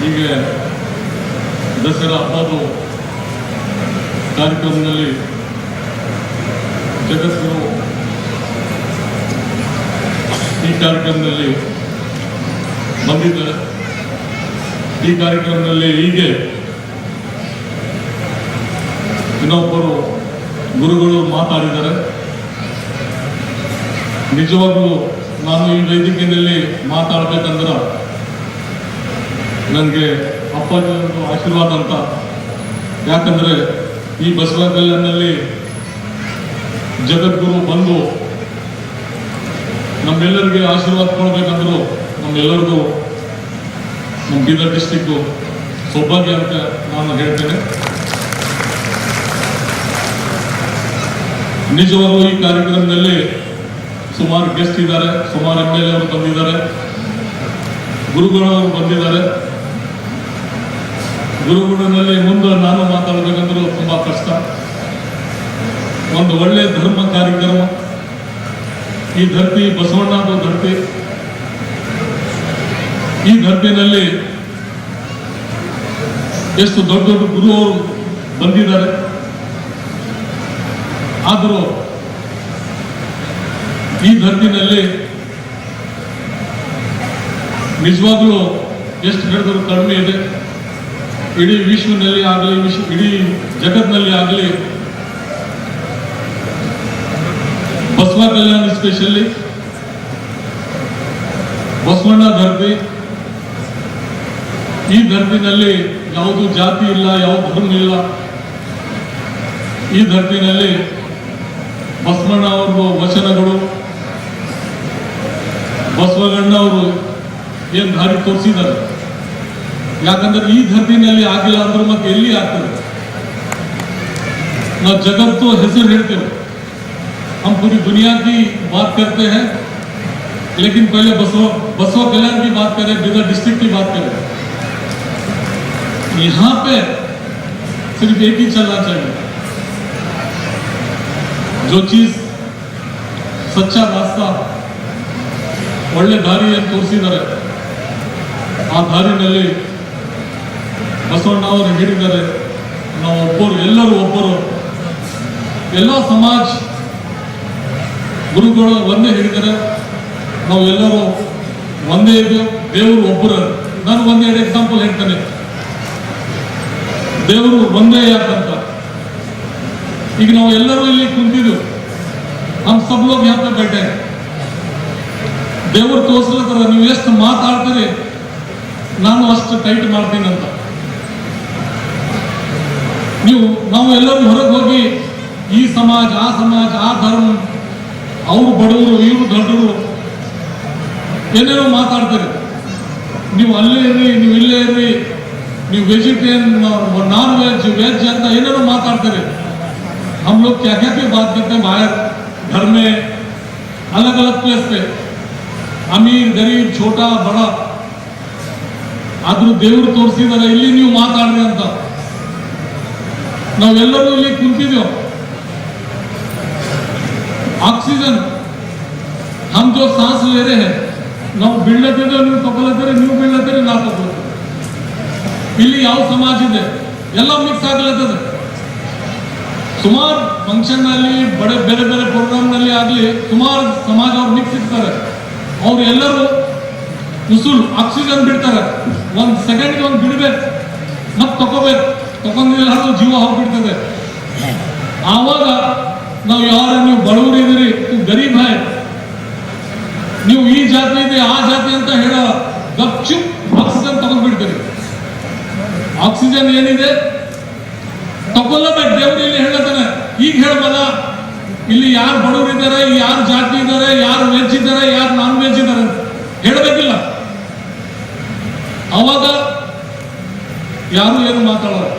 ಹೀಗೆ ದಸರಾ ಹಬ್ಬದ ಕಾರ್ಯಕ್ರಮದಲ್ಲಿ ಜಗತ್ಗುರು ಈ ಕಾರ್ಯಕ್ರಮದಲ್ಲಿ ಬಂದಿದ್ದಾರೆ. ಈ ಕಾರ್ಯಕ್ರಮದಲ್ಲಿ ಹೀಗೆ ಇನ್ನೊಬ್ಬರು ಗುರುಗಳು ಮಾತಾಡಿದ್ದಾರೆ. ನಿಜವಾಗ್ಲೂ ನಾನು ಈ ವೇದಿಕೆಯಲ್ಲಿ ಮಾತಾಡ್ಬೇಕಂದ್ರೆ ನನಗೆ ಅಪ್ಪಾಜಿ ಒಂದು ಆಶೀರ್ವಾದ ಅಂತ. ಯಾಕಂದರೆ ಈ ಬಸವ ಕಲ್ಯಾಣದಲ್ಲಿ ಜಗದ್ಗುರು ಬಂದು ನಮ್ಮೆಲ್ಲರಿಗೆ ಆಶೀರ್ವಾದ ಕೊಡಬೇಕಂದ್ರು ನಮ್ಮೆಲ್ಲರಿಗೂ ನಮ್ಮ ಬೀದರ್ ಡಿಸ್ಟಿಕ್ಕು ಸೌಭಾಗ್ಯ ಅಂತ ನಾನು ಹೇಳ್ತೇನೆ. ನಿಜವಾಗೂ ಈ ಕಾರ್ಯಕ್ರಮದಲ್ಲಿ ಸುಮಾರು ಗೆಸ್ಟ್ ಇದ್ದಾರೆ, ಸುಮಾರು ಎಂ ಎಲ್ ಎ ಅವರು ಬಂದಿದ್ದಾರೆ. ಗುರುಗಳವರು ಬಂದಿದ್ದಾರೆ. ಗುರುಗುಣದಲ್ಲಿ ಮುಂದೆ ನಾನು ಮಾತಾಡಬೇಕಂದ್ರೂ ತುಂಬಾ ಕಷ್ಟ. ಒಂದು ಒಳ್ಳೆ ಧರ್ಮ ಕಾರ್ಯಕ್ರಮ. ಈ ಧರ್ತಿ ಬಸವಣ್ಣನ ಧರ್ತಿ. ಈ ಧರ್ತಿನಲ್ಲಿ ಎಷ್ಟು ದೊಡ್ಡ ದೊಡ್ಡ ಗುರು ಬಂದಿದ್ದಾರೆ. ಆದರೂ ಈ ಧರ್ತಿನಲ್ಲಿ ನಿಜವಾಗ್ಲೂ ಎಷ್ಟು ಹೇಳಿದ್ರು ಕಡಿಮೆ ಇದೆ. ಇಡೀ ವಿಶ್ವನಲ್ಲಿ ಆಗಲಿ ವಿಶ್ವ ಇಡೀ ಜಗತ್ನಲ್ಲಿ ಆಗಲಿ, ಬಸವ ಕಲ್ಯಾಣ ಸ್ಪೆಷಲಿ ಬಸವಣ್ಣ ಧರ್ಮಿ ಈ ಧರ್ಮಿನಲ್ಲಿ ಯಾವುದು ಜಾತಿ ಇಲ್ಲ, ಯಾವ ಧರ್ಮ ಇಲ್ಲ, ಈ ಧರ್ಮಿನಲ್ಲಿ ಬಸವಣ್ಣ ಅವ್ರ ವಚನಗಳು, ಬಸವಗಣ್ಣ ಅವರು ಏನ್ ದಾರಿ ತೋರಿಸಿದ್ದಾರೆ? ಯಾಕಂದ್ರೆ ಈ ಧರ್ತಿನಲ್ಲಿ ಆಗಿಲ್ಲ ಅಂದ್ರೆ ಮತ್ತೆ ಎಲ್ಲಿ ಆಗ್ತದೆ ನಾವು ಜಗತ್ತು ಹೆಸರು ಹೇಳ್ತೇವೆ हम पूरी दुनिया की बात करते हैं लेकिन पहले बसवा बसवा कल्याण की बात करें बिदर डिस्ट्रिक्ट की बात करें यहाँ पे सिर्फ एक ही चलना चाहिए जो चीज सच्चा रास्ता ಒಳ್ಳೆ ದಾರಿಯನ್ನು ತೋರಿಸಿದ್ದಾರೆ ಆ ದಾರಿನಲ್ಲಿ ಬಸವಣ್ಣವರು ಹೇಳಿದ್ದಾರೆ, ನಾವು ಒಬ್ಬರು, ಎಲ್ಲರೂ ಒಬ್ಬರು. ಎಲ್ಲ ಸಮಾಜ ಗುರುಗಳು ಒಂದೇ ಹೇಳಿದ್ದಾರೆ, ನಾವು ಎಲ್ಲರೂ ಒಂದೇ ಇದೆ, ದೇವರು ಒಬ್ಬರು. ನಾನು ಒಂದೆರಡು ಎಕ್ಸಾಂಪಲ್ ಹೇಳ್ತೇನೆ. ದೇವರು ಒಂದೇ ಯಾಕಂತ. ಈಗ ನಾವು ಎಲ್ಲರೂ ಇಲ್ಲಿ ಕುಂತಿದ್ದು ನಮ್ಮ ಸಬ್ ಲೋಕ ಬೇಟೆ? ದೇವರು ತೋರಿಸ್ಲತ್ತಾರ, ನೀವು ಎಷ್ಟು ಮಾತಾಡ್ತೀರಿ? ನಾನು ಅಷ್ಟು ಟೈಟ್ ಮಾಡ್ತೀನಿ ಅಂತ. ನೀವು ನಾವು ಎಲ್ಲರೂ ಹೊರಗೆ ಹೋಗಿ ಈ ಸಮಾಜ ಆ ಸಮಾಜ ಆ ಧರ್ಮ ಅವ್ರು ಬಡವರು ಇವರು ದೊಡ್ಡವರು ಏನೇನೋ ಮಾತಾಡ್ತಾರೆ ನೀವು ಅಲ್ಲೇ ಇರ್ರಿ ನೀವು ಇಲ್ಲೇ ಇರ್ರಿ ನೀವು ವೆಜಿಟೇರಿಯನ್ ನಾನ್ ವೆಜ್ ವೆಜ್ ಅಂತ ಏನೇನೋ ಮಾತಾಡ್ತಾರೆ हम लोग क्या क्या की बात करते हैं बाहर घर में अलग अलग प्लेस पे ಅಮೀರ್ ಗರೀಬ್ ಛೋಟಾ ಬಡ ಆದ್ರೂ ದೇವರು ತೋರಿಸಿದಾರೆ ಇಲ್ಲಿ ನೀವು ಮಾತಾಡ್ರಿ ಅಂತ ನಾವೆಲ್ಲರೂ ಇಲ್ಲಿ ಕುಂತಿದ್ದೇವೆ ಆಕ್ಸಿಜನ್ हम जो सांस ले रहे हैं ನಾವು ಬೀಳತ್ತಿದ್ದೇವೆ ನೀವು ತಗೊಳತ್ತೀರಿ ನೀವು ಬೀಳತ್ತೀರಿ ನಾ ತಗೊಳ್ತೀವಿ ಇಲ್ಲಿ ಯಾವ ಸಮಾಜ ಇದೆ ಎಲ್ಲ ಮಿಕ್ಸ್ ಆಗ್ಲತ್ತದೆ ಸುಮಾರು ಫಂಕ್ಷನ್ ನಲ್ಲಿ ಬಡ ಬೇರೆ ಬೇರೆ ಪ್ರೋಗ್ರಾಮ್ ನಲ್ಲಿ ಆಗ್ಲಿ ಸುಮಾರು ಸಮಾಜ ಅವ್ರು ಮಿಕ್ಸ್ ಇರ್ತಾರೆ ಅವ್ರು ಎಲ್ಲರೂ ಉಸುಲ್ ಆಕ್ಸಿಜನ್ ಬಿಡ್ತಾರೆ ಒಂದ್ ಸೆಕೆಂಡ್ ಒಂದು ಬಿಡ್ಬೇಕು ಮತ್ ತಗೋಬೇಕು ತಗೊಂಡಿಲ್ಲ ಜೀವ ಹೋಗ್ಬಿಡ್ತದೆ. ಆವಾಗ ನಾವು ಯಾರ ನೀವು ಬಡವರು ನೀವು ಗರೀಬ್ ಹಾಯ್ ನೀವು ಈ ಜಾತಿ ಇದೆ, ಆ ಜಾತಿ ಅಂತ ಹೇಳೋ ಗಪ್ಚು ಆಕ್ಸಿಜನ್ ತಗೊಂಡ್ಬಿಡ್ತೀರಿ. ಆಕ್ಸಿಜನ್ ಏನಿದೆ? ತಗೊಳ್ಳಬೇಕು ದೇವರು ಇಲ್ಲಿ ಹೇಳತಾನೆ ಈಗ ಹೇಳ್ಬಲ್ಲ, ಇಲ್ಲಿ ಯಾರು ಬಡವರು ಇದ್ದಾರೆ ಯಾರು ಜಾತಿ ಇದ್ದಾರೆ ಯಾರು ವೆಜ್ ಇದ್ದಾರೆ ಯಾರು ನಾನ್ ವೆಜ್ ಇದ್ದಾರೆ ಅಂತ ಹೇಳಬೇಕಿಲ್ಲ ಅವಾಗ ಯಾರು ಏನು ಮಾತಾಡೋದು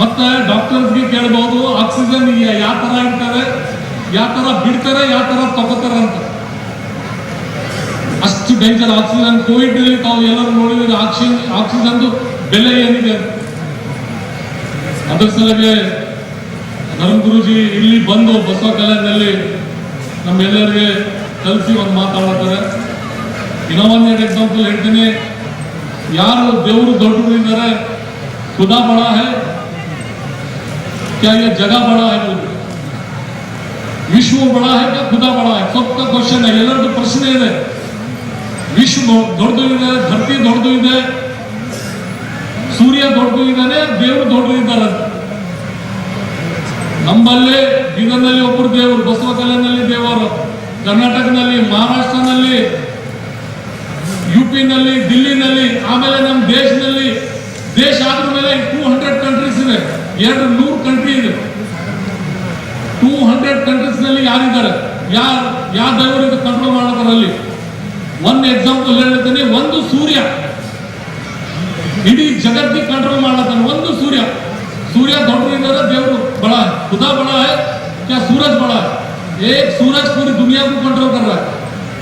ಮತ್ತೆ ಡಾಕ್ಟರ್ಸ್ಗೆ ಕೇಳಬಹುದು ಆಕ್ಸಿಜನ್ ಯಾವ ತರ ಇಡ್ತಾರೆ ಯಾವ ತರ ಬಿಡ್ತಾರೆ ಯಾವ ತರ ತಗೋತಾರೆ ಅಂತ. ಅಷ್ಟು ಡೇಂಜರ್ ಆಕ್ಸಿಜನ್ ಕೋವಿಡ್ ತಾವು ಎಲ್ಲರೂ ನೋಡಿದ್ರೆ ಆಕ್ಸಿಜನ್ ಆಕ್ಸಿಜನ್ ಬೆಲೆ ಏನಿದೆ ಅದರ ಸಲಗೆ ನರಂ ಗುರುಜಿ ಇಲ್ಲಿ ಬಂದು ಬಸವ ಕಲ್ಯಾಣದಲ್ಲಿ ನಮ್ಮೆಲ್ಲರಿಗೆ ಕಲಿಸಿ ಒಂದು ಮಾತಾಡ್ತಾರೆ ಇನ್ನೋ ಒಂದು ಎರಡು ಎಕ್ಸಾಂಪಲ್ ಹೇಳ್ತೀನಿ. ಯಾರು ದೇವರು ದೊಡ್ಡದಿದ್ದಾರೆ ಖುದಾ ಬಡ ಹೇ, ಕ್ಯಾ ಜಗ ಬಡ ಹೇ ವಿಶ್ವ ಬಡ ಹಾಕ ಬುಧ ಬಡ ಕೊಟ್ಟ ಕ್ವಶನ್ ಎಲ್ಲರದ್ದು ಪ್ರಶ್ನೆ ಇದೆ. ವಿಶ್ವ ದೊಡ್ಡದು ಇದೆ, ಧರ್ತಿ ದೊಡ್ಡದು ಇದೆ, ಸೂರ್ಯ ದೊಡ್ಡದು ಇದ್ದಾನೆ, ದೇವರು ದೊಡ್ಡದು ಇದ್ದಾರೆ. ನಮ್ಮಲ್ಲಿ ಬೀದರ್ನಲ್ಲಿ ಒಬ್ಬರು ದೇವರು, ಬಸವ ಕಲೆನಲ್ಲಿ ದೇವರು, ಕರ್ನಾಟಕದಲ್ಲಿ ಮಹಾರಾಷ್ಟ್ರದಲ್ಲಿ ಯು ಪಿನಲ್ಲಿ ದಿಲ್ಲಿನಲ್ಲಿ, ಆಮೇಲೆ ನಮ್ಮ ದೇಶದಲ್ಲಿ, ದೇಶ ಆದ ಮೇಲೆ ಟೂ ಹಂಡ್ರೆಡ್ ಕಂಟ್ರೀಸ್ ಇದೆ. ಎರಡು ನೂರು ಕಂಟ್ರಿ ಇದೆ. ಯಾರಿದ್ದಾರೆ? ಯಾರು ಯಾವ ದೈವರಿಂದ ಕಂಟ್ರೋಲ್ ಮಾಡೋದಾರ ಅಲ್ಲಿ ಒಂದು ಎಕ್ಸಾಂಪಲ್ ಹೇಳ್ತೀನಿ ಒಂದು ಸೂರ್ಯ. ಇಡೀ ಜಗತ್ತಿ ಕಂಟ್ರೋಲ್ ಮಾಡತ್ತಾನೆ ಒಂದು ಸೂರ್ಯ. ಸೂರ್ಯ ದೊಡ್ಡದಿದ್ದಾರೆ ದೇವರು ಬಳ ಖುದಾ ಬಳ ಕ್ಯಾ ಸೂರಜ್ ಬಳ. ಏಕ್ ಸೂರಜ್ ಪೂರಿ ದುನಿಯಾ ಕಂಟ್ರೋಲ್ ಕರ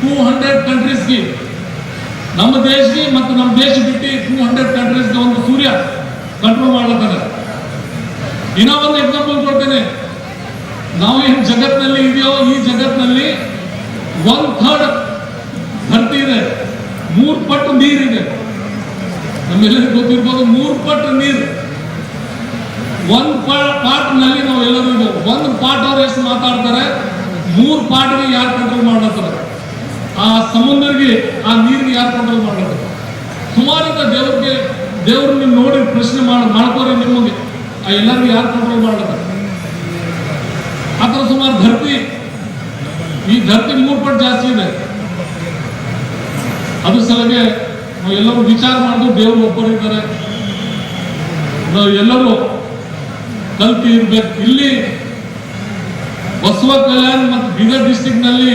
ಟೂ ಹಂಡ್ರೆಡ್ ಕಂಟ್ರೀಸ್ ನಮ್ಮ ದೇಶ ಮತ್ತು ನಮ್ಮ ದೇಶ ಬಿಟ್ಟು ಟೂ ಹಂಡ್ರೆಡ್ ಕಂಟ್ರೀಸ್ಗೆ ಒಂದು ಸೂರ್ಯ ಕಂಟ್ರೋಲ್ ಮಾಡ್ಲತ್ತಾನೆ. ಇನ್ನೊಂದು ಒಂದು ಎಕ್ಸಾಂಪಲ್ ಕೊಡ್ತೇನೆ. ನಾವು ಏನು ಜಗತ್ತಿನಲ್ಲಿ ಇದೆಯೋ ಈ ಜಗತ್ತಿನಲ್ಲಿ ಒನ್ ಥರ್ಡ್ ಧರ್ತಿ ಇದೆ. ಮೂರು ಪಟ್ಟು ನೀರಿದೆ. ನಮ್ಮೆಲ್ಲರಿಗೂ ಗೊತ್ತಿರ್ಬೋದು ಮೂರು ಪಟ್ಟು ನೀರು. ನಲ್ಲಿ ನಾವು ಎಲ್ಲರೂ ಇದ್ದೇವೆ ಒಂದು ಪಾರ್ಟ್ ಅವ್ರು ಎಷ್ಟು ಮಾತಾಡ್ತಾರೆ? ಮೂರು ಪಾರ್ಟ್ಗೆ ಯಾರು ಕಂಟ್ರೋಲ್ ಮಾಡತ್ತಾರೆ ಆ ಸಮುದ್ರಗೆ ಆ ನೀರಿಗೆ ಯಾರು ಕಂಟ್ರೋಲ್ ಮಾಡ್ತಾರೆ ಸುಮಾರಿಂದ ದೇವ್ರಿಗೆ ದೇವ್ರನ್ನ ನೋಡಿ ಪ್ರಶ್ನೆ ಮಾಡಿ, ಮಾಡ್ಕೋರಿ ನಿಮಗೆ. ಆ ಎಲ್ಲರಿಗೂ ಯಾರು ಕಂಟ್ರೋಲ್ ಸುಮಾರು ಧರತಿ ಈ ಧರತಿ ಮೂರು ಪಟ್ಟು ಜಾಸ್ತಿ ಇದೆ. ಅದ್ರ ಸಲಗೆ ಎಲ್ಲರೂ ವಿಚಾರ ಮಾಡಿದ್ರು ದೇವರು ಒಬ್ಬರಿದ್ದಾರೆ. ನಾವು ಎಲ್ಲರೂ ಕಲ್ತಿ ಇರ್ಬೇಕು. ಇಲ್ಲಿ ಬಸವ ಕಲ್ಯಾಣ ಮತ್ತು ಬೀದರ್ ಡಿಸ್ಟಿಕ್ನಲ್ಲಿ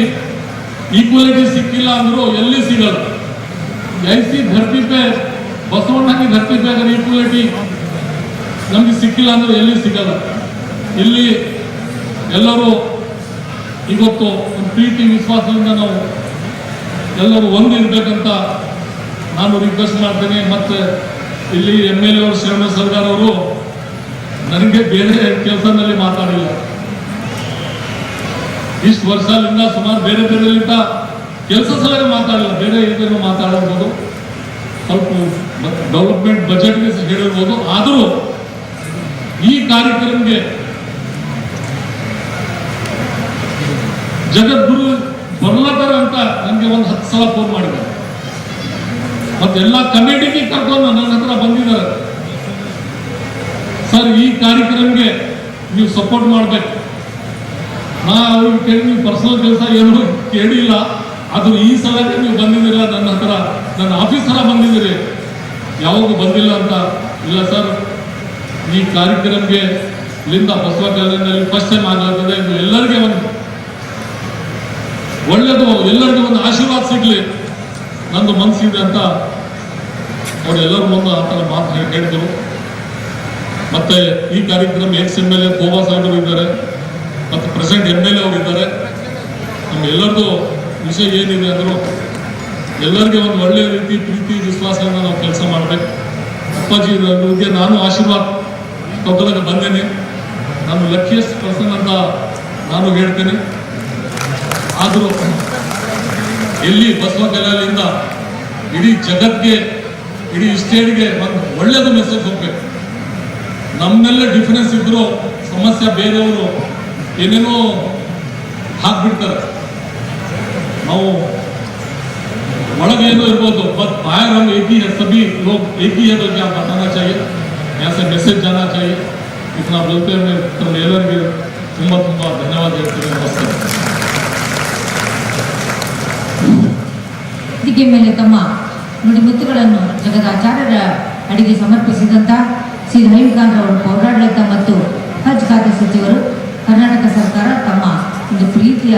ಈಕ್ವಾಲಿಟಿ ಸಿಕ್ಕಿಲ್ಲ ಅಂದ್ರು ಎಲ್ಲಿ ಸಿಗಲ್ಲ. ಐಸಿ ಧರ್ತಿ ಪೇ ಬಸವಣ್ಣಗೆ ಧರ್ತಿ ಪೇ ಈಕ್ವಲಿಟಿ ನಮ್ಗೆ ಸಿಕ್ಕಿಲ್ಲ ಅಂದ್ರೆ ಎಲ್ಲಿ ಸಿಗಲ್ಲ. ಇಲ್ಲಿ ಎಲ್ಲರೂ ಇವತ್ತು ಒಂದು ಪ್ರೀತಿ, ವಿಶ್ವಾಸದಿಂದ ನಾವು ಎಲ್ಲರೂ ಒಂದು ನಾನು ರಿಕ್ವೆಸ್ಟ್ ಮಾಡ್ತೇನೆ. ಮತ್ತು ಇಲ್ಲಿ ಎಂ ಎಲ್ ಎ ಅವರು ಸರ್ದಾರ್ ಅವರು ನನಗೆ ಬೇರೆ ಕೆಲಸದಲ್ಲಿ ಮಾತಾಡಿಲ್ಲ. ಇಷ್ಟು ವರ್ಷದಿಂದ ಸುಮಾರು ಬೇರೆ ಬೇರೆಲಿಂದ ಕೆಲಸ ಸಲಹೆ ಮಾತಾಡಿಲ್ಲ. ಬೇರೆ ಇದನ್ನು ಮಾತಾಡಬಹುದು ಸ್ವಲ್ಪ ಡೆವಲಪ್ಮೆಂಟ್ ಬಜೆಟ್ಗೆ ಹೇಳಿರ್ಬೋದು ಆದರೂ ಈ ಕಾರ್ಯಕ್ರಮಕ್ಕೆ ಜಗದ್ಗುರು ಬರ್ಲತ್ತಾರ ಅಂತ ನನಗೆ ಒಂದು ಹತ್ತು ಸಲ ಫೋನ್ ಮಾಡಿದ್ದಾರೆ ಮತ್ತೆಲ್ಲ ಕಮಿಟಿಗೆ ಕರ್ಕೊಂಡು ನನ್ನ ಹತ್ರ ಬಂದಿದ್ದಾರೆ. ಸರ್, ಈ ಕಾರ್ಯಕ್ರಮಕ್ಕೆ ನೀವು ಸಪೋರ್ಟ್ ಮಾಡಬೇಕು. ನಾ ಅವ್ರಿಗೆ ಕೇಳಿ ನೀವು ಪರ್ಸನಲ್ ಕೆಲಸ ಏನು ಕೇಳಿಲ್ಲ. ಅದು ಈ ಸಲಕ್ಕೆ ನೀವು ಬಂದಿದ್ದೀರಾ? ನನ್ನ ಹತ್ರ, ನನ್ನ ಆಫೀಸ್ ಹತ್ರ ಬಂದಿದ್ದೀರಿ. ಯಾವಾಗ ಬಂದಿಲ್ಲ ಅಂತ ಇಲ್ಲ ಸರ್. ಈ ಕಾರ್ಯಕ್ರಮಕ್ಕೆ ಇಲ್ಲಿಂದ ಬಸವ ಕಲ್ಯಾಣದಲ್ಲಿ ಫಸ್ಟ್ ಟೈಮ್ ಆಗ್ಲಾಗ್ತದೆ ಎಲ್ಲರಿಗೆ ಒಂದು ಒಳ್ಳೇದು, ಎಲ್ಲರಿಗೂ ಒಂದು ಆಶೀರ್ವಾದ ಸಿಗಲಿ. ನಂದು ಮನಸ್ಸಿದೆ ಅಂತ ಅವ್ರು ಎಲ್ಲರೂ ಮುಂದೆ ಆ ಥರ ಮಾತು ಹೇಳಿ- ಹೇಳಿದರು. ಮತ್ತೆ ಈ ಕಾರ್ಯಕ್ರಮ ex M L A, Goa ಸಾಹೇಬರು ಇದ್ದಾರೆ. ಮತ್ತು ಪ್ರೆಸೆಂಟ್ ಎಂ ಎಲ್ ಎ ಅವರು ಇದ್ದಾರೆ. ನಮ್ಮ ವಿಷಯ ಏನಿದೆ ಅಂದರು, ಎಲ್ಲರಿಗೆ ಒಂದು ಒಳ್ಳೆಯ ರೀತಿ ಪ್ರೀತಿ ವಿಶ್ವಾಸದಿಂದ ನಾವು ಕೆಲಸ ಮಾಡಬೇಕು. ಅಪ್ಪಾಜಿ ಬಗ್ಗೆ ನಾನು ಆಶೀರ್ವಾದ ತಗೊಳ್ಳಕ್ಕೆ ಬಂದೇನೆ. ನಾನು ಲಕ್ಕಿಯಸ್ಟ್ ಪರ್ಸನ್ ಅಂತ ನಾನು ಹೇಳ್ತೇನೆ. ಆದರೂ ಎಲ್ಲಿ ಬಸವ ಕಲ್ಯಾಣದಿಂದ ಇಡೀ ಜಗತ್ಗೆ ಇಡೀ ಸ್ಟೇಟ್ಗೆ ಒಂದು ಒಳ್ಳೆಯದು ಮೆಸೇಜ್ ಹೋಗ್ಬೇಕು ನಮ್ಮೆಲ್ಲ ಡಿಫರೆನ್ಸ್ ಇದ್ರು ಸಮಸ್ಯೆ ಬೇರೆಯವರು ಏನೇನೋ ಹಾಕ್ಬಿಡ್ತಾರೆ ನಾವು ಒಳಗೆ ಏನೋ ಇರ್ಬೋದು ಬಟ್ बाहर हम एक ही है सभी लोग एक ही है तो क्या बताना चाहिए यहाँ से मैसेज जाना चाहिए इतना बोलते हुए ತಮ್ಮ ಎಲ್ಲರಿಗೆ ತುಂಬ ತುಂಬ ಧನ್ಯವಾದ ಹೇಳ್ತೀನಿ ನಮಸ್ಕಾರ ವೇದಿಕೆ ಮೇಲೆ ತಮ್ಮ ನುಡಿಮುತ್ತುಗಳನ್ನು ಜಗದಾಚಾರ್ಯರ ಅಡಿಗೆ ಸಮರ್ಪಿಸಿದಂತ ಶ್ರೀ ರಹೀಮ್ಖಾನ್ ಅವರು ಪೌರಾಡಳಿತ ಮತ್ತು ಹಜ್ ಖಾತೆ ಸಚಿವರು ಕರ್ನಾಟಕ ಸರ್ಕಾರ ತಮ್ಮ ಒಂದು ಪ್ರೀತಿಯ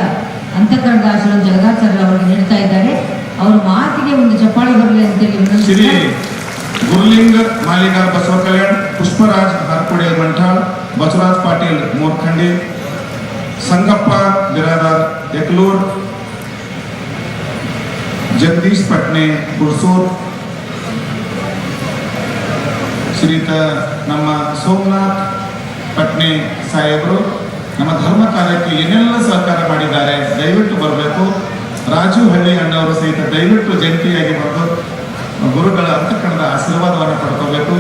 ಅಂತಃಕರಣದ ಆಶ್ರಮ ಜಗದಾಚಾರ್ಯ ಹೊಸೂರ್ ಶ್ರೀತ ನಮ್ಮ ಸೋಮನಾಥ್ ಪಟ್ನೆ ಸಾಹೇಬರು, ನಮ್ಮ ಧರ್ಮ ಕಾರ್ಯಕ್ಕೆ ಏನೆಲ್ಲ ಸಹಕಾರ ಮಾಡಿದ್ದಾರೆ, ದಯವಿಟ್ಟು ಬರಬೇಕು. ರಾಜೀವ್ ಹಳ್ಳಿ ಅಣ್ಣವರು ಸಹಿತ ದಯವಿಟ್ಟು ಜಂಟಿಯಾಗಿ ಬಂದು ಗುರುಗಳ ಅಂತಕರಣದ ಆಶೀರ್ವಾದವನ್ನು ಪಡ್ಕೋಬೇಕು.